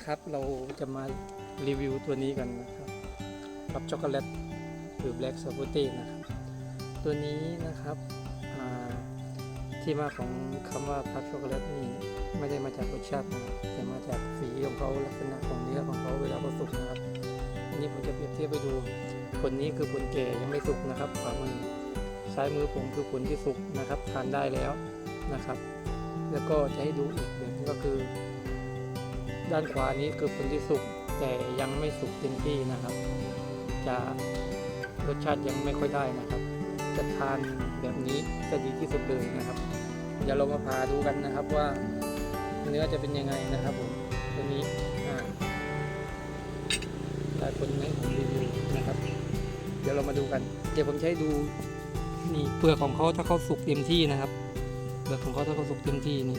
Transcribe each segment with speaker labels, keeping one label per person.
Speaker 1: นะครับ เราจะมารีวิวตัวนี้กันนะครับกับช็อกโกแลตหรือแบล็กซอฟเต้นะครับ ตัวนี้นะครับที่มาของคำว่าพับช็อกโกแลตนี่ไม่ได้มาจากรสชาตินะแต่มาจากสีของเขาลักษณะของเนื้อของเขาเวลาเขาสุกนะครับอันนี้ผมจะเปรียบเทียบไปดูผลนี้คือผลแก่ยังไม่สุกนะครับขวามือซ้ายมือผมคือผลที่สุกนะครับทานได้แล้วนะครับ แล้วก็จะให้ดูอีกแบบนึงก็คือ ด้านขวานี้คือผลที่สุกแต่ยังไม่สุกเต็มที่นะครับ จะรสชาติยังไม่ค่อยได้นะครับ จะทานแบบนี้จะดีที่สุดเลยนะครับเดี๋ยวเรามาพาดูกันนะครับว่าเนื้อจะเป็นยังไงนะครับผมตัวนี้หลายคนให้ผมรีวิวนะครับ เดี๋ยวเรามาดูกัน เดี๋ยวผมให้ดูนี่เปลือกของเขาถ้าเขาสุกเต็มที่นะครับ เปลือกของเขาถ้าเขาสุกเต็มที่นี่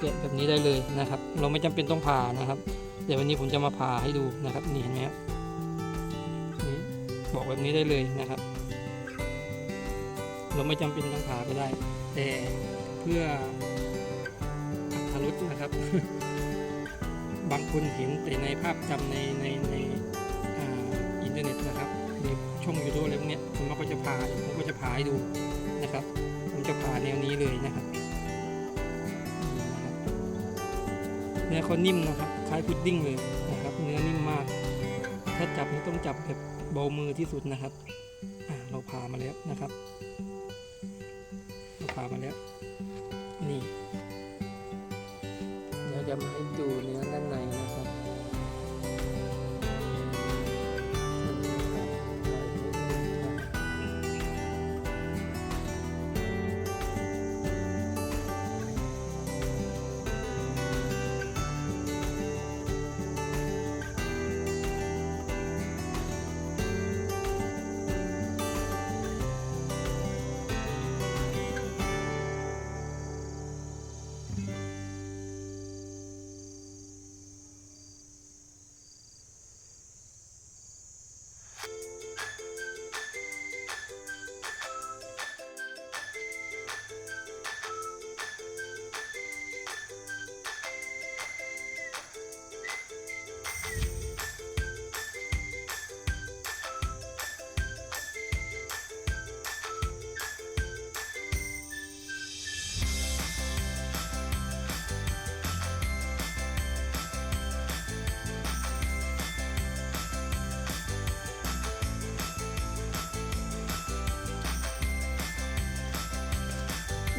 Speaker 1: เกะแบบนี้ได้เลยนะครับ เราไม่จำเป็นต้องผ่านะครับเดี๋ยววันนี้ผมจะมาผ่าให้ดูนะครับ นี่เห็นไหมครับนี่บอกแบบนี้ได้เลยนะครับ เราไม่จำเป็นต้องผ่าก็ได้ แต่เพื่ออัตรสนะครับ บางคนเห็นแต่ในภาพจำในในในอินเทอร์เน็ตนะครับในช่องยูทูบอะไรพวกนี้ผมก็จะผ่าผมก็จะผ่าให้ดูนะครับ ผมจะผ่าแนวนี้เลยนะครับ เนื้อเขานิ่มนะครับ คล้ายพุดดิ้งเลยนะครับ เนื้อนิ่มมาก ถ้าจับนี่ต้องจับแบบเบามือที่สุดนะครับเราผ่ามาแล้วนะครับ เราผ่ามาแล้ว นี่ เดี๋ยวจะมาให้ดูเนื้อด้านในนะครับ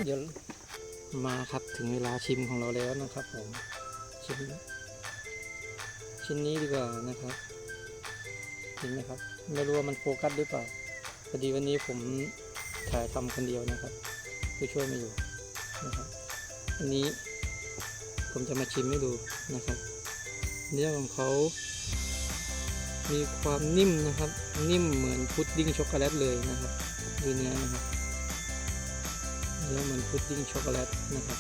Speaker 1: เดี๋ยวมาครับถึงเวลาชิมของเราแล้วนะครับผมชิมชิ้นนี้ดีกว่านะครับเห็นไหมครับไม่รู้ว่ามันโฟกัสหรือเปล่าพอดีวันนี้ผมถ่ายทำคนเดียวนะครับผู้ช่วยไม่อยู่นะครับอันนี้ผมจะมาชิมให้ดูนะครับ เนื้อของเขามีความนิ่มนะครับ นิ่มเหมือนพุดดิ้งช็อกโกแลตเลยนะครับดูเนื้อนะครับ เนื้อเหมือนพุดดิ้งช็อกโกแลตนะครับ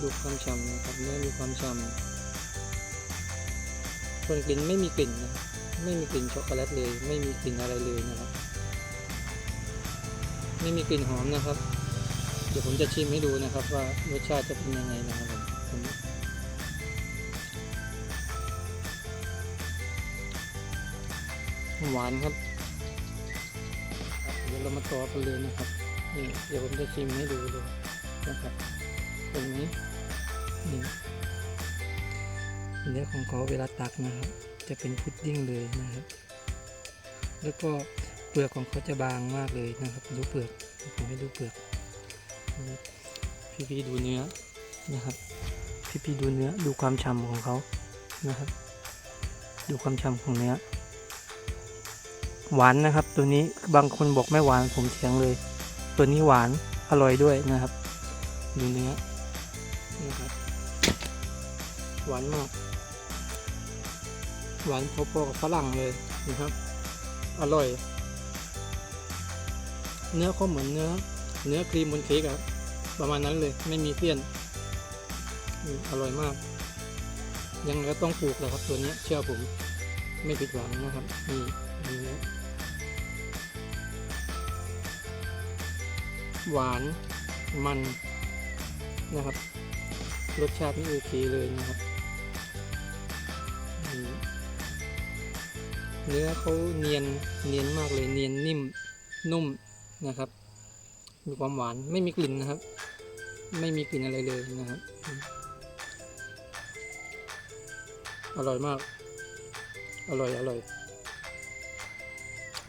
Speaker 1: ดูความฉ่ำนะครับเนื้อมีความฉ่ำส่วนกลิ่นไม่มีกลิ่นนะไม่มีกลิ่นช็อกโกแลตเลย ไม่มีกลิ่นอะไรเลยนะครับ ไม่มีกลิ่นหอมนะครับ เดี๋ยวผมจะชิมให้ดูนะครับ ว่ารสชาติจะเป็นยังไงนะครับผมหวานครับครับเดี๋ยวเรามาต่อกันเลยนะครับ นี่เดี๋ยวผมจะชิมให้ดูเลยนะครับตรงนี้นี่เนื้อของเขาเวลาตักนะครับ จะเป็นพุดดิ้งเลยนะครับ แล้วก็เปลือกของเขาจะบางมากเลยนะครับ ดูเปลือกผมให้ดูเปลือกนี่พี่ๆดูเนื้อนะครับ พี่ๆดูเนื้อดูความฉ่ำของเขานะครับ ดูความฉ่ำของเนื้อหวานนะครับ ตัวนี้บางคนบอกไม่หวานผมเถียงเลย ตัวนี้หวานอร่อยด้วยนะครับ ดูเนื้อนี่ครับหวานมาก หวานพอๆกับฝรั่งเลยนะครับ อร่อย เนื้อก็เหมือนเนื้อ เนื้อครีมบนเค้กครับประมาณนั้นเลยไม่มีเสี้ยน อร่อยมาก ยังไงก็ต้องปลูกแหละครับตัวนี้เชื่อผมไม่ผิดหวังนะครับนี่ดูเนื้ หวานมันนะครับ รสชาตินี่โอเคเลยนะครับ เนื้อเขาเนียนเนียนมากเลยเนียนนิ่มนุ่มนะครับ มีความหวานไม่มีกลิ่นนะครับ ไม่มีกลิ่นอะไรเลยนะครับ อร่อยมาก อร่อยอร่อย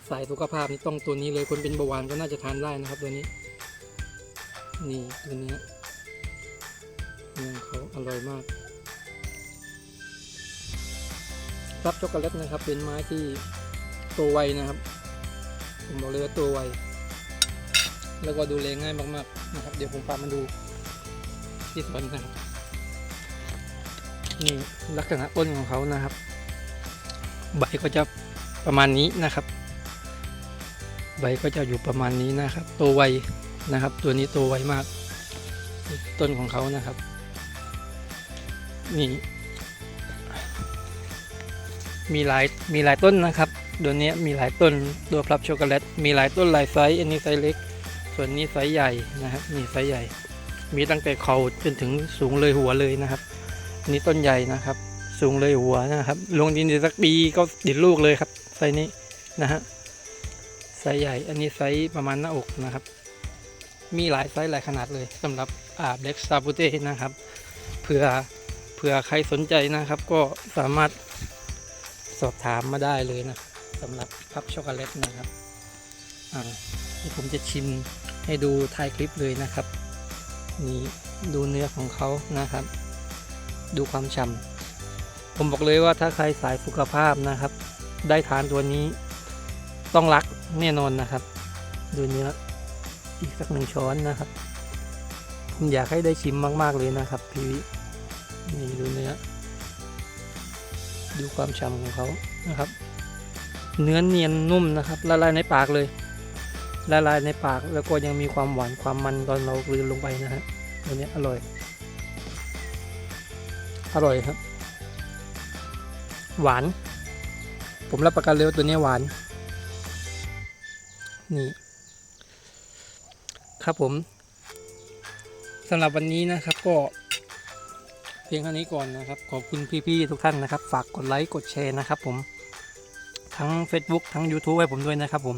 Speaker 1: สายสุขภาพนี่ต้องตัวนี้เลยคนเป็นเบาหวานก็น่าจะทานได้นะครับตัวนี้ นี่ตัวนี้เนื้อเขาอร่อยมาก รับช็อกโกแลตนะครับ เป็นไม้ที่โตวไวนะครับผมบอกเลยว่าโตวไวแล้วก็ดูแลง่ายมากๆนะครับ เดี๋ยวผมพามาดูที่สวนนะครับนี่ลักษณะต้นของเขานะครับ ใบก็จะประมาณนี้นะครับ ใบก็จะอยู่ประมาณนี้นะครับ โตไว นะครับ ตัวนี้โตไวมาก ต้นของเขานะครับ นี่ มีหลายมีหลายต้นนะครับตัวนี้มีหลายต้นตัวพลับช็อกโกแลตมีหลายต้นหลายไซส์อันนี้ไซส์เล็ก ส่วนนี้ไซส์ใหญ่นะครับนี่ไซส์ใหญ่ มีตั้งแต่เขาจนถึงสูงเลยหัวเลยนะครับนี่ต้นใหญ่นะครับ สูงเลยหัวนะครับ ลงดินสักปีก็ติดลูกเลยครับไซส์นี้นะฮะไซส์ใหญ่อันนี้ไซส์ประมาณหน้าอกนะครับ มีหลายไซส์หลายขนาดเลยสำหรับอาเล็กซาบูเต้นะครับเผื่อเผื่อใครสนใจนะครับ ก็สามารถสอบถามมาได้เลยนะสำหรับพับช็อกโกแลตนะครับอ่าเดี๋ยวผมจะชิมให้ดูท้ายคลิปเลยนะครับนี่ดูเนื้อของเขานะครับ ดูความฉ่ำผมบอกเลยว่าถ้าใครสายสุขภาพนะครับ ได้ทานตัวนี้ต้องรักแน่นอนนะครับ ดูเนื้อ อีกสักหนึ่งช้อนนะครับ ผมอยากให้ได้ชิมมาก ๆ เลยนะครับ พี่วินี่ดูเนื้อ ดูความฉ่ำของเขานะครับ เนื้อเนียนนุ่มนะครับละลายในปากเลยละลายในปากแล้วก็ยังมีความหวานความมันตอนเรากลืนลงไปนะฮะตัวนี้อร่อย อร่อยครับ หวาน ผมรับประกันเลยว่าตัวนี้หวาน นี่ ครับผมสำหรับวันนี้นะครับก็เพียงเท่านี้ก่อนนะครับ ขอบคุณพี่ๆทุกท่านนะครับ ฝากกดไลค์กดแชร์นะครับผมทั้ง Facebook ทั้ง YouTube ให้ผมด้วยนะครับผม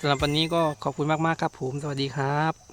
Speaker 1: สำหรับวันนี้ก็ขอบคุณมาก ๆ ครับผม สวัสดีครับ